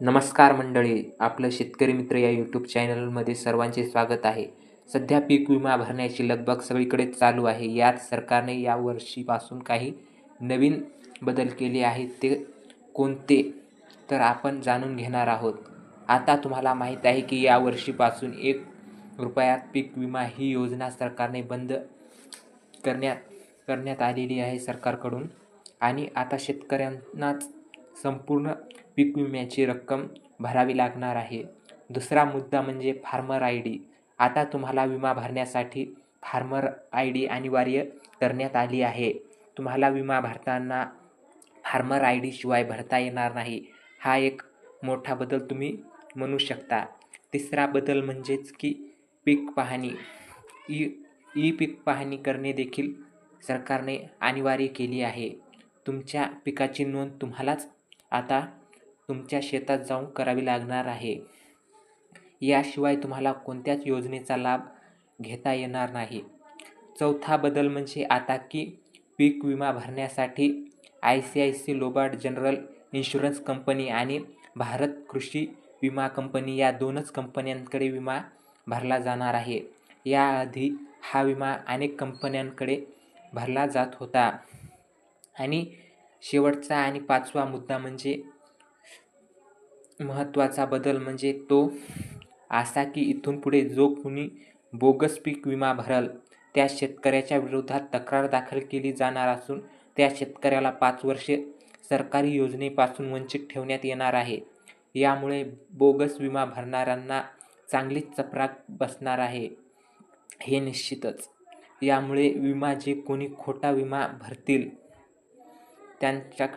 नमस्कार मंडळी आपलं शेतकरी मित्र या यूट्यूब चॅनलमध्ये सर्वांचे स्वागत आहे. सध्या पीक विमा भरण्याची लगबग सगळीकडे चालू आहे. यात सरकारने या वर्षीपासून काही नवीन बदल केले आहेत. ते कोणते? तर आपण जाणून घेणार आहोत. आता तुम्हाला माहीत आहे की या वर्षीपासून एक रुपयात पीक विमा ही योजना सरकारने बंद करण्यात करण्यात आलेली आहे सरकारकडून. आणि आता शेतकऱ्यांनाच संपूर्ण पीक विम्याची रक्कम भरावी लागणार आहे. दुसरा मुद्दा म्हणजे फार्मर आय डी. आता तुम्हाला विमा भरण्यासाठी फार्मर आय डी अनिवार्य करण्यात आली आहे. तुम्हाला विमा भरताना फार्मर आय डी शिवाय भरता येणार नाही. हा एक मोठा बदल तुम्ही म्हणू शकता. तिसरा बदल म्हणजेच की पीक पाहणी. ई ई पीक पाहणी करणे देखील सरकारने अनिवार्य केली आहे. तुमच्या पिकाची नोंद तुम्हालाच आता तुमच्या शेतात जाऊन करावी लागणार आहे. याशिवाय तुम्हाला कोणत्याच योजनेचा लाभ घेता येणार नाही. चौथा बदल म्हणजे आता की पीक विमा भरण्यासाठी I C I C Lombard general insurance company आणि भारत कृषी विमा कंपनी या दोनच कंपन्यांकडे विमा भरला जाणार आहे. याआधी हा विमा अनेक कंपन्यांकडे भरला जात होता. आणि शेवटचा आणि पाचवा मुद्दा म्हणजे महत्त्वाचा बदल म्हणजे तो असा की इथून पुढे जो कुणी बोगस पीक विमा भरल त्या शेतकऱ्याच्या विरोधात तक्रार दाखल केली जाणार असून त्या शेतकऱ्याला पाच वर्षे सरकारी योजनेपासून वंचित ठेवण्यात येणार आहे. यामुळे बोगस विमा भरणाऱ्यांना चांगलीच चपराक बसणार आहे हे निश्चितच. यामुळे विमा जे कोणी खोटा विमा भरतील त्यांच्या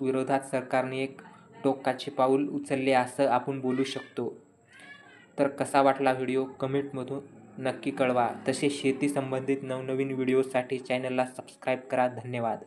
विरोधात सरकारने एक टोकाचे पाऊल उचलले असं आपण बोलू शकतो. तर कसा वाटला व्हिडिओ? कमेंटमधून नक्की कळवा. तसे शेती संबंधित नवनवीन व्हिडिओसाठी चॅनलला सबस्क्राईब करा. धन्यवाद.